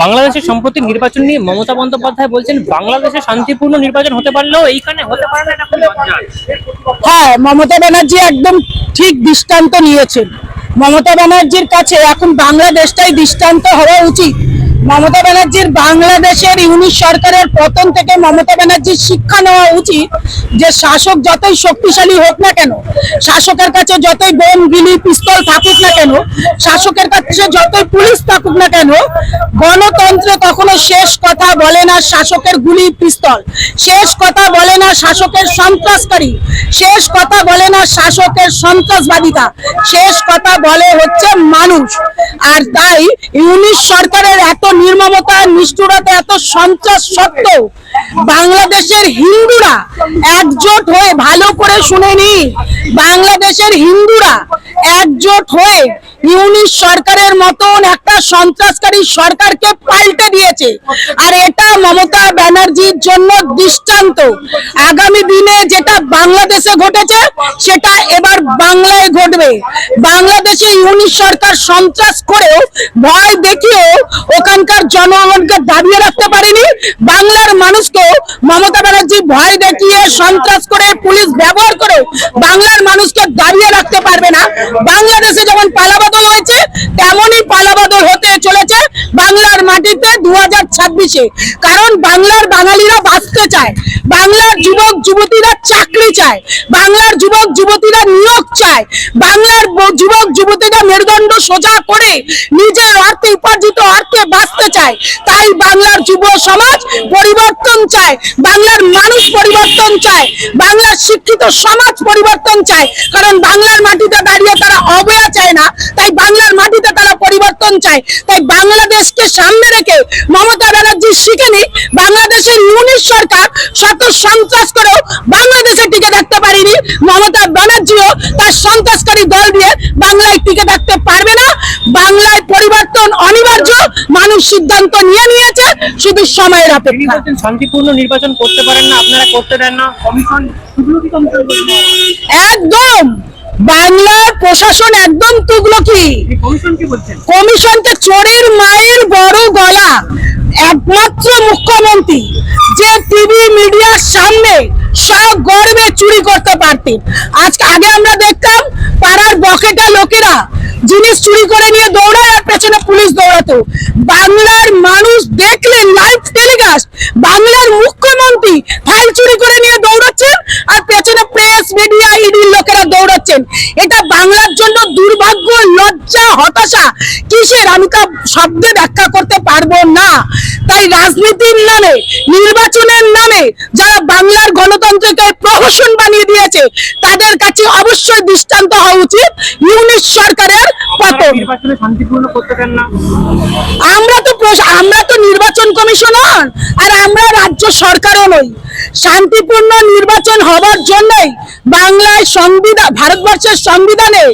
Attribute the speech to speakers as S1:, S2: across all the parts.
S1: বাংলাদেশের সম্প্রতি নির্বাচন নিয়ে মমতা বন্দ্যোপাধ্যায় বলছেন, বাংলাদেশে শান্তিপূর্ণ নির্বাচন হতে পারলেও এইখানে হতে পারে না।
S2: হ্যাঁ মমতা ব্যানার্জি একদম ঠিক দৃষ্টান্ত নিয়েছেন মমতা ব্যানার্জির কাছে এখন বাংলাদেশটাই দৃষ্টান্ত হওয়া উচিত মমতা ব্যানার্জির বাংলাদেশের ইউনিট সরকারের পতন থেকে মমতা ব্যানার্জির শিক্ষা নেওয়া উচিত যে শাসক যতই শক্তিশালী হোক না কেন, শাসকের কাছে যতই বোম, গিলি, পিস্তল থাকুক না কেন, শাসকের কাছে যতই পুলিশ থাকুক না কেন, গণতন্ত্রে কখনো শেষ কথা বলে না শাসকের গুলি, পিস্তল। শেষ কথা বলে না শাসকের সন্ত্রাসকারী। শেষ কথা বলে না শাসকের সন্ত্রাসবাদিতা। শেষ কথা বলে হচ্ছে মানুষ। আর তাই ইউনিশ সরকারের এত নির্মমতা, নিষ্ঠুরতা এত সন্ত্রাস সত্ত্বেও বাংলাদেশের হিন্দুরা একজোট হয়ে, ভালো করে শুনে নি, বাংলাদেশের হিন্দুরা একজোট হয়ে ইউনিশ সরকারের মতন একটা সন্ত্রাসকারী সরকারকে পাল্টে দিয়েছে। আর এটা মমতা ব্যানার্জির জন্য দৃষ্টান্ত। আগামী দিনে যেটা বাংলাদেশে ঘটেছে, সেটা এবার বাংলায় ঘটবে। বাংলাদেশে ইউনিশ সরকার সন্ত্রাস করেও, ভয় দেখিয়েও ওখানকার জনগণকে দাবিয়ে রাখতে পারেনি। বাংলার মানুষকে মমতা ব্যানার্জি ভয় দেখিয়ে সন্ত্রাস করে, পুলিশ ব্যবহার করে বাংলার মানুষকে দাবিয়ে রাখতে পারবে না। বাংলাদেশে যেমন পালাবদল হয়েছে তেমনই পালাবদল হতে চলেছে বাংলার মাটিতে দু কারণ বাংলার বাঙালিরা বাঁচতে চায়। বাংলার যুবক যুবতীরা চাকরি চায়। বাংলার যুবক যুবতীরা নিয়োগ চায়। বাংলার যুবক যুবতীরা মেরুদণ্ড সোজা করে নিজের অর্থে উপার্জিত অর্থে বাঁচতে চায়। তাই বাংলার যুব সমাজ পরিবর্তন চায়। বাংলার মানুষ পরিবর্তন চায়। বাংলার শিক্ষিত সমাজ পরিবর্তন চায়। কারণ বাংলার মাটিতে দাঁড়িয়ে তারা অবয়া চায় না তাই বাংলার মাটিতে তারা পরিবর্তন চায় তাই বাংলাদেশকে সামনে রেখে মমতা ব্যানার্জি শিখেনি। বাংলাদেশের ইউনিট সরকার শত সন্ত্রাস করেও বাংলাদেশে টিকে থাকতে পারেনি। মমতা ব্যানার্জিও তার সন্ত্রাসকারী দল দিয়ে বাংলায় টিকে থাকতে পারবে না। বাংলায় পরিবর্তন অনিবার্য। মানুষ সিদ্ধান্ত নিয়ে নিয়েছে। শুধু সময়ের অপেক্ষা।
S1: শান্তিপূর্ণ নির্বাচন করতে পারেন না। আপনারা করতে দেন না। কমিশন।
S2: একদম। বাংলার প্রশাসন একদম তুগলকি।
S1: কমিশন কি
S2: কমিশনকে চোরের মায়ের বড় গলা। একমাত্র মুখ্যমন্ত্রী। যে টিভি মিডিয়ার সামনে সগর্বে চুরি করতে পারতেন। আজকে আগে আমরা দেখতাম পাড়ার বকেটা লোকেরা জিনিস চুরি করে নিয়ে দৌড়ায় আর পেছনে পুলিশ দৌড়াতো। বাংলার মানুষ দেখলে লাইভ টেলিকাস্ট বাংলার মুখ্যমন্ত্রী ফাইল চুরি করে নিয়ে দৌড়াচ্ছেন আর পেছনে প্রেস মিডিয়া ইডির লোকেরা দৌড়াচ্ছেন। দুর্ভাগ্য লজ্জা হতাশা কিসের? আমি তা শব্দে ব্যাখ্যা করতে পারব না। তাই রাজনীতির নামে নির্বাচনের নামে যারা বাংলার গণতন্ত্রকে প্রহসন বানিয়ে দিয়েছে তাদের কাছে অবশ্যই দৃষ্টান্ত হওয়া উচিত ইউনিট সরকারের পতন।
S1: নির্বাচনে শান্তিপূর্ণ করতে দেন না?
S2: আমরা তো আমরা নির্বাচন কমিশনার, আর আমরা রাজ্য সরকারও নই। শান্তিপূর্ণ নির্বাচন হবার জন্যই বাংলায় সংবিধান ভারতবর্ষের সংবিধানে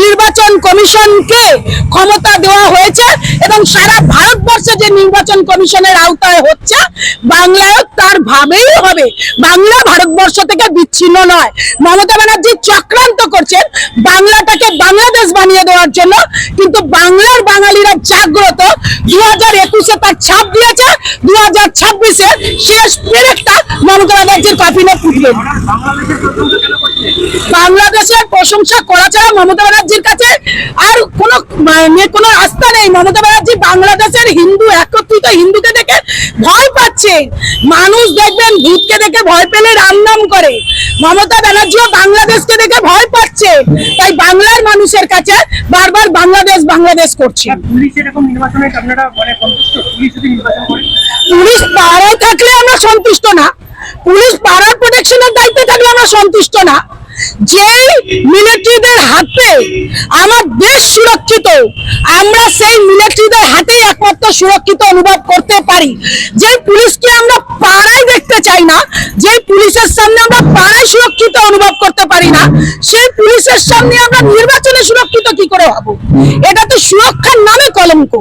S2: নির্বাচন কমিশনকে ক্ষমতা দেওয়া হয়েছে এবং সারা ভারতবর্ষে যে নির্বাচন কমিশনের আওতায় হচ্ছে বাংলায় তার ভাবেই হবে। বাংলা ভারতবর্ষ থেকে বিচ্ছিন্ন নয়। মমতা ব্যানার্জি চক্রান্ত করছেন বাংলাটাকে বাংলাদেশ বানিয়ে দেওয়ার জন্য, কিন্তু বাংলার বাঙালিরা জাগ্রত। দু হাজার একুশে তার ছাপ দিয়েছে দু হাজার ছাব্বিশে শেষ পেরেকটা মমতা ব্যানার্জির
S1: বাংলাদেশের প্রশংসা
S2: করা ছাড়া মমতা ব্যানার্জির কাছে আর কোনো মানে কোনো রাস্তা নেই। মমতা ব্যানার্জি বাংলাদেশের হিন্দু, একত্রিত হিন্দুকে দেখে ভয় পাচ্ছে। মানুষ দেখবেন ভূতকে দেখে ভয় পেলে রাম নাম করে। মমতা ব্যানার্জিও বাংলাদেশকে দেখে ভয় পাচ্ছে। তাই বাংলার মানুষের কাছে বারবার বাংলাদেশ বাংলাদেশ করছে।
S1: পুলিশ মানে
S2: পাড়ায় থাকলে আমরা সন্তুষ্ট না। পুলিশ পাড়ার প্রোটেকশনের দায়িত্বে থাকলে আমরা সন্তুষ্ট না। যেই মিলিটারিদের হাতে আমার দেশ সুরক্ষিত আমরা সেই মিলিটারিদের হাতেই একমাত্র সুরক্ষিত অনুভব করতে পারি। যে পুলিশকে আমরা পাড়ায় দেখতে চাই না যে পুলিশের সামনে আমরা পাড়ায় সুরক্ষিত অনুভব করতে পারি না, সেই পুলিশের সামনে আমরা নির্বাচনে সুরক্ষিত কি করে হব? এটা তো সুরক্ষার নামে কলঙ্ক।